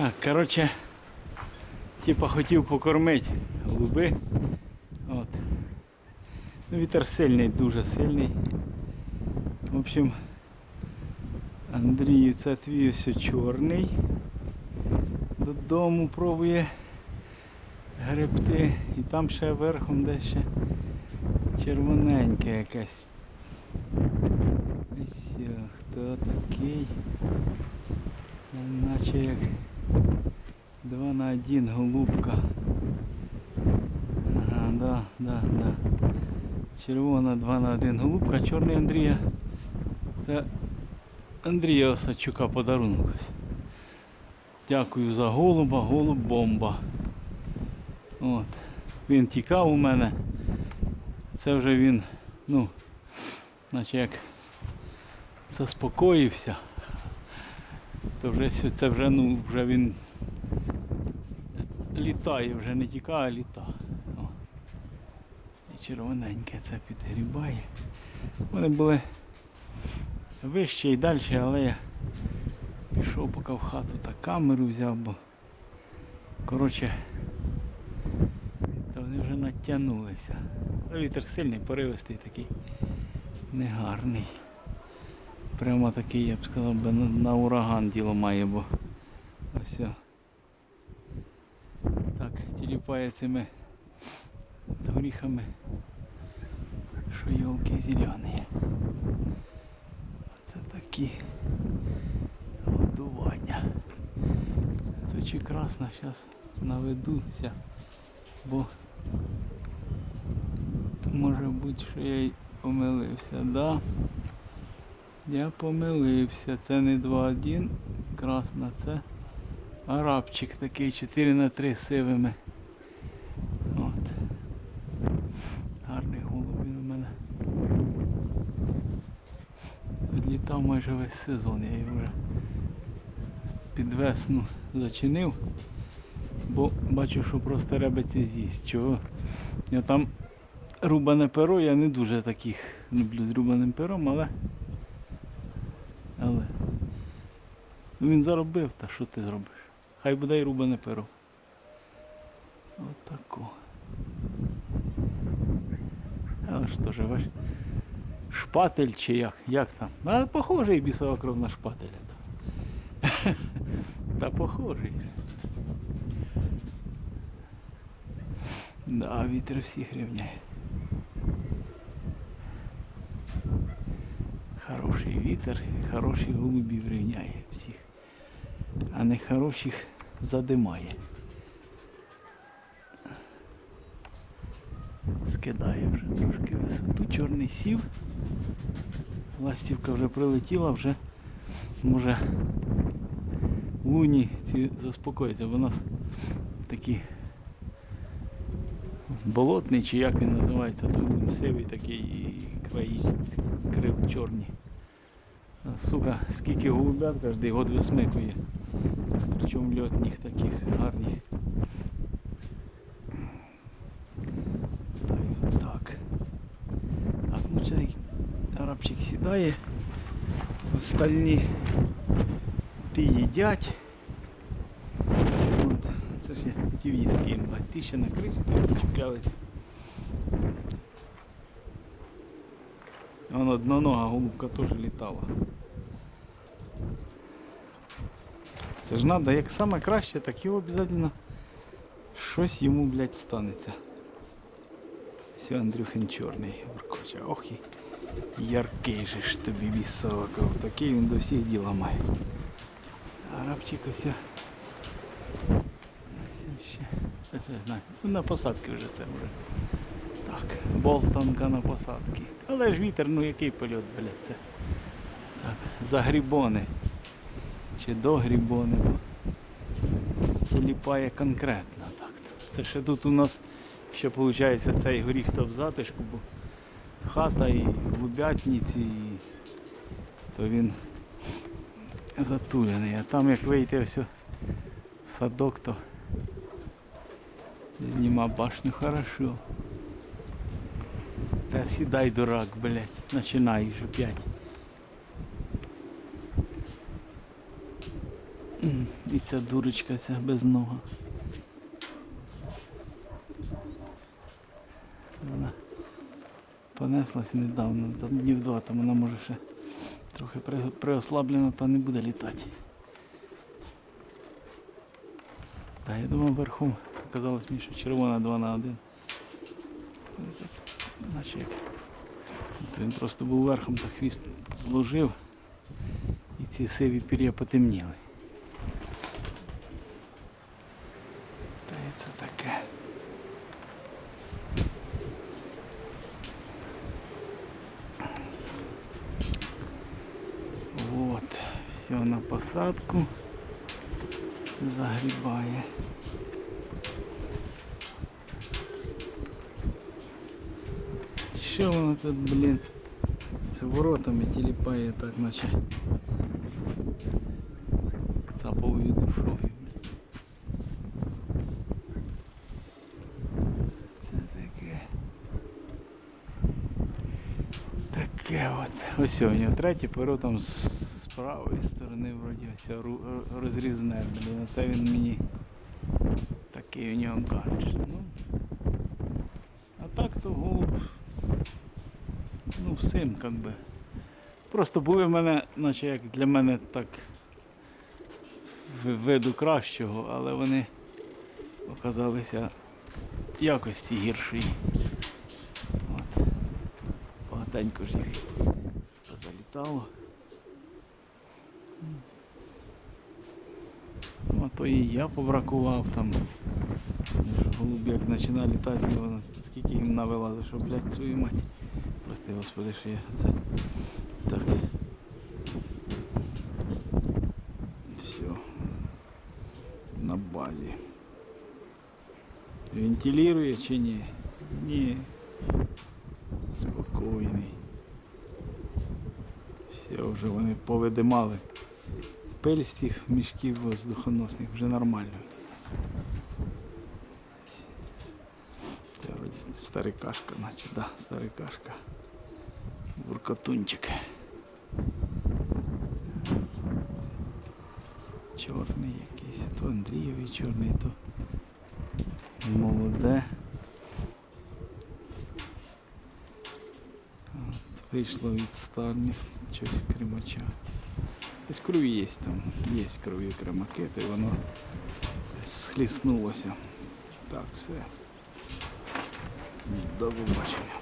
Так, коротше, типа хотів покормити голуби. От. Ну, вітер сильний, дуже сильний. В общем, Андрію це твій ось чорний. Додому пробує гребти. І там ще верхом десь ще червоненьке якесь. Ось хто такий? Наче як два на один голубка. Ага, да, да, да. Червона 2 на 1 голубка, чорний Андрія. Це Андрія Осадчука подарунок. Дякую за голуба, голуб бомба. От. Він тікав у мене. Це вже він, ну, наче як заспокоївся. То вже це вже, ну, вже він літає, вже не тікає, а літає. О. І червоненьке це підгрібає. Вони були вище і далі, але я пішов поки в хату та камеру взяв, бо коротше, то вони вже натягнулися. Вітер сильний, поривистий такий, негарний. Прямо такий, я б сказав, на ураган діло має, бо ось. Так, тіліпає цими горіхами, що йолки зелені. Це такі годування. Це чи красна, зараз наведуся, бо може бути, що я й помилився, да? Я помилився, це не 2-1, красна, це арабчик такий 4 на 3 з сивими. От. Гарний голуб він у мене. Відлітав майже весь сезон, я його вже під весну зачинив, бо бачу, що просто ребеці з'їсть. Чого? Я там рубане перо, я не дуже таких люблю з рубаним пером, але. Але. Ну, він заробив, та що ти зробиш? Хай буде і рубане перо. Отако. Але ж теж бач. Шпатель чи як? Як там? А похожий бісова кров на шпателя. Та, похожий. Да, вітер всіх рівняє. Хороший вітер, і хороших голубів рівняє всіх, а не хороших задимає. Скидає вже трошки висоту, чорний сів. Ластівка вже прилетіла, вже може луні ці заспокоїться, бо у нас такі болотний, чи як він називається, він сивий такий і краї крив чорні. А, Сука, скільки голубят кожен год висмикує. Причому льотних таких гарних. Та й. Так, ну цей арабчик сідає. Остальні ти їдять. От, це ж я хотів їсти їм дати. Ті ще на криші там Вон однонога голубка теж літала. Це ж треба, як саме краще, так і обов'язково щось йому, блядь, станеться. Все, Андрюхин чорний воркоче. Ох і яркий же ж тобі вісоков. Такий він до всіх діла має. Арабчик ось. Ще. Це знаю. На посадки вже це вже. Так, болтанка на посадки. Але ж вітер, ну який польот, блядь, це. Так, за грібони. Чи до грібони, бо тіліпає конкретно так. Це ще тут у нас ще виходить цей горіх то в затишку, бо хата і голубятниці, і то він затулений. А там як вийти ось в садок, то зніма башню хорошо. Та сідай, дурак, блядь, починай вже п'ять. І ця дурочка ця без нога. Вона понеслась недавно, днів два, там вона може ще трохи приослаблена та не буде літати. Та я думав верхом казалось мені, що червона 2 на 1. Наче. От він просто був верхом та хвіст зложив і ці сиві пір'я потемніли. Та й це таке. Вот, все на посадку загрібає. Що воно тут, блін, з воротами тіліпає так, наче цаповою душою. Це таке. Таке от. Ось у нього третє перо там з правої сторони вроді ось розрізне. Блін, це він мені такий у нього карч. Ну, а так то голуб. Ну, всім как би. Просто були в мене, наче як для мене так виду кращого, але вони оказалися якості гіршої. От. Багатенько ж їх залітало. Ну, а то і я побракував там. Голубі як починає літати, скільки їм навилазить, що, блядь, твою мать. Прости, господи, що я це так. Все. На базі. Вентилює чи ні? Ні. Спокійний. Все, вже вони повидимали. Пиль з цих мішків воздухоносних вже нормально. Старикашка, наче, да, старикашка. Буркотунчик. Чорний якийсь, то Андрійовий чорний, то молоде. От, Вийшло від стальних щось кремача. Десь крові є там, є крові кремаки, то воно схліснулося. Так, все. До побачення.